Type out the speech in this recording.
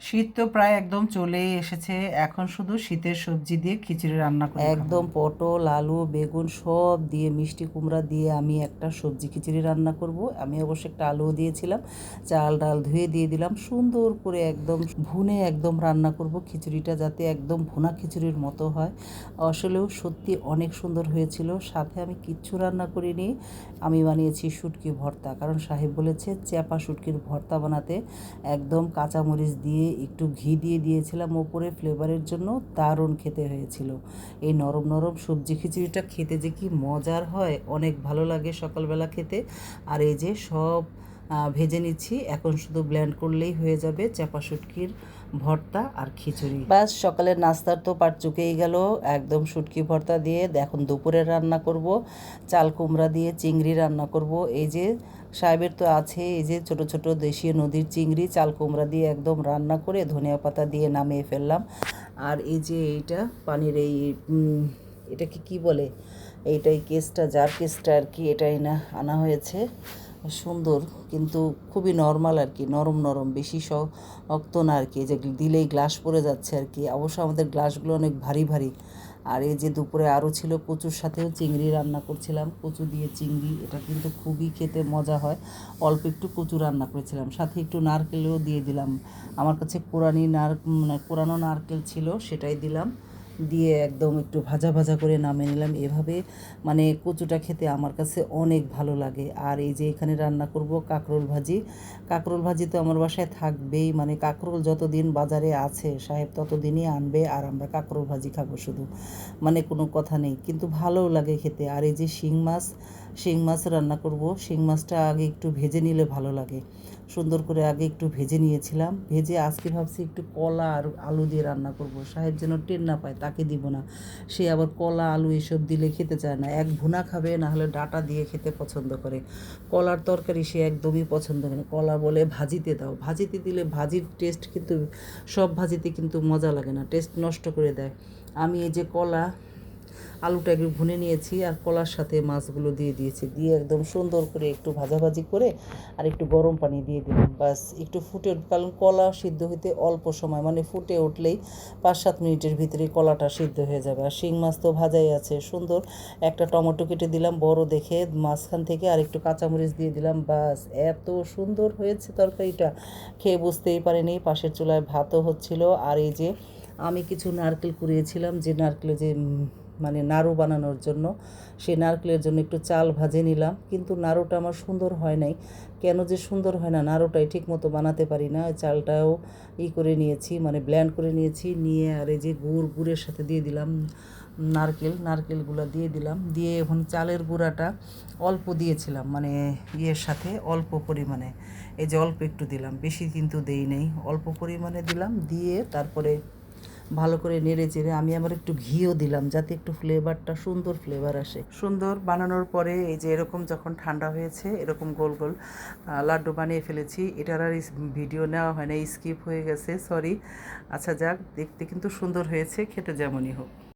শীত তো প্রায় একদম চলেই এসেছে। এখন শুধু শীতের সবজি দিয়ে খিচুড়ি রান্না করে একদম পটল, আলু, বেগুন সব দিয়ে, মিষ্টি কুমড়া দিয়ে আমি একটা সবজি খিচুড়ি রান্না করব। আমি অবশ্য একটা আলুও দিয়েছিলাম। চাল ডাল ধুয়ে দিয়ে দিলাম। সুন্দর করে একদম ভুনে একদম রান্না করব খিচুড়িটা যাতে একদম ভুনা খিচুড়ির মতো হয়। আসলেও সত্যি অনেক সুন্দর হয়েছিল। সাথে আমি কিচ্ছু রান্না করিনি। আমি বানিয়েছি শুটকি ভর্তা। কারণ সাহেব বলেছে চ্যাপা শুটকির ভর্তা বানাতে একদম কাঁচামরিচ দিয়ে একটু ঘি দিয়ে দিয়েছিলাম ওপরে ফ্লেভারের জন্য, দারুণ খেতে হয়েছিল। এই নরম নরম সবজি খিচুড়িটা খেতে যে কি মজার হয়, অনেক ভালো লাগে সকালবেলা খেতে। আর এই যে সব ভেজে নিচ্ছি, এখন শুধু ব্ল্যান্ড করলেই হয়ে যাবে চাপা শুটকির ভর্তা আর খিচুড়ি। ব্যাস সকালের নাস্তার তো পাট চুকেই গেল। একদম শুটকি ভর্তা দিয়ে, এখন দুপুরে রান্না করব, চাল কুমড়া দিয়ে চিংড়ি রান্না করব। এই যে সাহেবের তো আছে এই যে ছোট ছোট দেশীয় নদীর চিংড়ি, চাল কুমড়া দিয়ে একদম রান্না করে ধনিয়া পাতা দিয়ে নামিয়ে ফেললাম। আর এই যে এইটা পানির এই এটাকে কি বলে? এইটাই কেসটা, যার কেসটা আর কি এটাই না, আনা হয়েছে। সুন্দর, কিন্তু খুবই নর্মাল আর কি নরম নরম, বেশি শক্ত না আর কি যে দিলেই গ্লাস পড়ে যাচ্ছে আর কি অবশ্য আমাদের গ্লাসগুলো অনেক ভারী ভারী। আর এই যে দুপুরে আরও ছিল কচুর সাথেও চিংড়ি রান্না করছিলাম, কচু দিয়ে চিংড়ি, এটা কিন্তু খুবই খেতে মজা হয়। অল্প একটু কচু রান্না করেছিলাম, সাথে একটু নারকেলও দিয়ে দিলাম। আমার কাছে কোরানি নার মানে কোরানো নারকেল ছিল, সেটাই দিলাম। দিয়ে একদম একটু ভাজা ভাজা করে নামিয়ে নিলাম। এভাবে মানে কচুটা খেতে আমার কাছে অনেক ভালো লাগে। আর এই যে এখানে রান্না করব কাঁকরোল ভাজি। কাঁকরোল ভাজি তো আমার বাসায় থাকবেই। মানে কাঁকরোল যতদিন বাজারে আছে, সাহেব ততদিনই আনবে আর আমরা কাঁকরোল ভাজি খাব শুধু। মানে কোনো কথা নেই। কিন্তু ভালোও লাগে খেতে। আর এই যে শিং মাছ শিং মাছ রান্না করব। শিং মাছটা আগে একটু ভেজে নিলে ভালো লাগে। সুন্দর করে আগে একটু ভেজে নিয়েছিলাম। ভেজে আজকে ভাবছি একটু কলা আর আলু দিয়ে রান্না করব। সাহেব যেন টের না পায়, তাকে দিব না। সে আবার কলা, আলু এসব দিলে খেতে চায় না। এক ভুনা খাবে না হলে ডাটা দিয়ে খেতে পছন্দ করে। কলার তরকারি সে একদমই পছন্দ করে। কলা বলে ভাজিতে দাও। ভাজিতে দিলে ভাজির টেস্ট কিন্তু, সব ভাজিতে কিন্তু মজা লাগে না। টেস্ট নষ্ট করে দেয়। আমি এই যে কলা আলুটা একটু ভুনে নিয়েছি আর কলার সাথে মাছগুলো দিয়ে দিয়েছি। দিয়ে একদম সুন্দর করে একটু ভাজাভাজি করে আর একটু গরম পানি দিয়ে দিলাম। বাস একটু ফুটে কারণ কলা সিদ্ধ হইতে অল্প সময় মানে ফুটে উঠলেই পাঁচ সাত মিনিটের ভিতরে কলাটা সিদ্ধ হয়ে যাবে। আর শিং মাছ তো ভাজাই আছে, সুন্দর। একটা টমেটো কেটে দিলাম বড় দেখে, মাঝখান থেকে আর একটু কাঁচামরিচ দিয়ে দিলাম। বাস এত সুন্দর হয়েছে তরকারিটা। খেয়ে বুঝতেই পারিনি, পাশের চুলায় ভাতও হচ্ছিল। আর এই যে আমি কিছু নারকেল কুড়িয়েছিলাম, যে নারকেলে যে মানে নাড়ু বানানোর জন্য, সেই নারকেলের জন্য একটু চাল ভাজে নিলাম। কিন্তু নাড়ুটা আমার সুন্দর হয় নাই। কেন যে সুন্দর হয় না, নাড়ুটাই ঠিক মতো বানাতে পারি না। চালটাও ই করে নিয়েছি মানে ব্ল্যান্ড করে নিয়েছি, নিয়ে আর এই যে গুড়, গুড়ের সাথে দিয়ে দিলাম নারকেল, নারকেলগুলো দিয়ে দিলাম। দিয়ে এখন চালের গুঁড়াটা অল্প দিয়েছিলাম মানে ইয়ের সাথে অল্প পরিমাণে। এই যে অল্প একটু দিলাম, বেশি কিন্তু দেই নেই। অল্প পরিমাণে দিলাম, দিয়ে তারপরে ভালো করে নেড়ে চেড়ে আমি আবার একটু ঘিও দিলাম যাতে একটু ফ্লেভারটা সুন্দর ফ্লেভার আসে। সুন্দর বানানোর পরে এই যে এরকম যখন ঠান্ডা হয়েছে, এরকম গোল গোল লাড্ডু বানিয়ে ফেলেছি। এটার আর ভিডিও নেওয়া হয় না স্কিপ হয়ে গেছে সরি আচ্ছা যাক, দেখতে কিন্তু সুন্দর হয়েছে, খেতে যেমনই হোক।